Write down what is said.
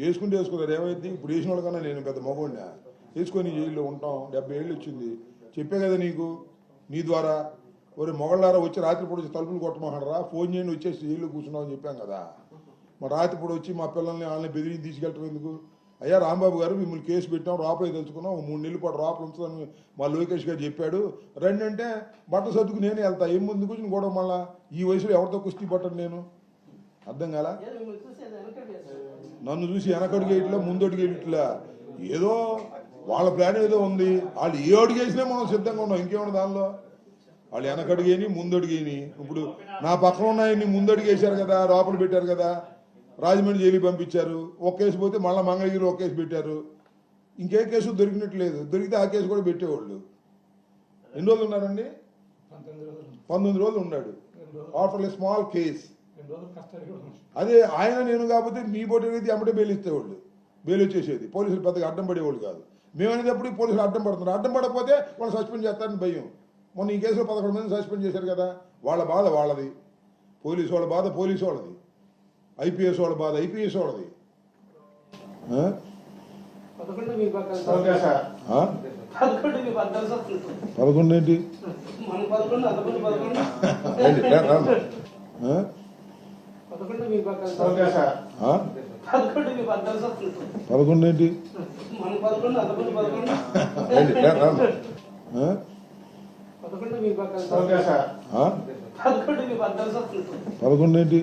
వేసుకుంటే వేసుకున్నారు ఏమైంది? ఇప్పుడు వేసిన వాళ్ళకన్నా నేను పెద్ద మగోడినా? వేసుకొని జైల్లో ఉంటాం. డెబ్బై ఏళ్ళు వచ్చింది. చెప్పే కదా నీకు నీ ద్వారా. ఒరే మొగళ్ళారా వచ్చి రాత్రిపూట వచ్చి తలుపులు కొట్టమన్నారా ఫోన్ చేయండి వచ్చేసి జైల్లో కూర్చున్నావు అని చెప్పాం కదా. మా రాత్రిపూట వచ్చి మా పిల్లల్ని వాళ్ళని బెదిరించి తీసుకెళ్ళటం ఎందుకు? అయ్యా రాంబాబు గారు మిమ్మల్ని కేసు పెట్టాం రాపలే తెలుసుకున్నాం. మూడు నెలల పాటు రాపలు ఉంచుతాను మా లోకేష్ గారు చెప్పాడు. రండి అంటే బట్టలు సర్దుకు నేనే వెళ్తా. ఏం ముందు కూర్చుని కూడా మళ్ళా? ఈ వయసులో ఎవరితో కుస్తీ పట్టను నేను? అర్థం కాలా? నన్ను చూసి వెనకడుగు వేయట్లా ముందడుగు వేయట్లా. ఏదో వాళ్ళ ప్లాన్ ఏదో ఉంది. వాళ్ళు ఏ అడుగు వేసినా మనం సిద్ధంగా ఉన్నాం. ఇంకేమన్నా దానిలో? వాళ్ళు వెనకడుగేని ముందడుగేని ఇప్పుడు నా పక్కన ఉన్నాయని ముందడుగు వేశారు కదా లోపల పెట్టారు కదా రాజమండ్రి జైలుకి పంపించారు. ఒక కేసు పోతే మళ్ళీ మంగళగిరి ఒక కేసు పెట్టారు. ఇంకే కేసు దొరికినట్లేదు. దొరికితే ఆ కేసు కూడా పెట్టేవాళ్ళు. ఎన్ని రోజులు ఉన్నారండి? పంతొమ్మిది రోజులు. ఉన్నాడు. ఆఫ్టర్ ఏ స్మాల్ కేస్ అదే ఆయన నేను కాకపోతే మీ పోటీ అయితే ఎమ్మటే బెయిల్ ఇస్తేవాళ్ళు బెయిల్ వచ్చేసేది. పోలీసులు పెద్దగా అడ్డం పడేవాళ్ళు కాదు. మేము అనేటప్పుడు పోలీసులు అడ్డం పడుతున్నారు. అడ్డం పడకపోతే వాళ్ళు సస్పెండ్ చేస్తారని భయం. మొన్న ఈ కేసులో పదకొండు మంది సస్పెండ్ చేశారు కదా. వాళ్ళ బాధ వాళ్ళది. పోలీసు వాళ్ళ బాధ పోలీసు వాళ్ళది. ఐపీఎస్ వాళ్ళ బాధ ఐపీఎస్ వాళ్ళది? పదకొండు ఏంటి? పదకొండు ఏంటి? పదకొండు ఏంటి?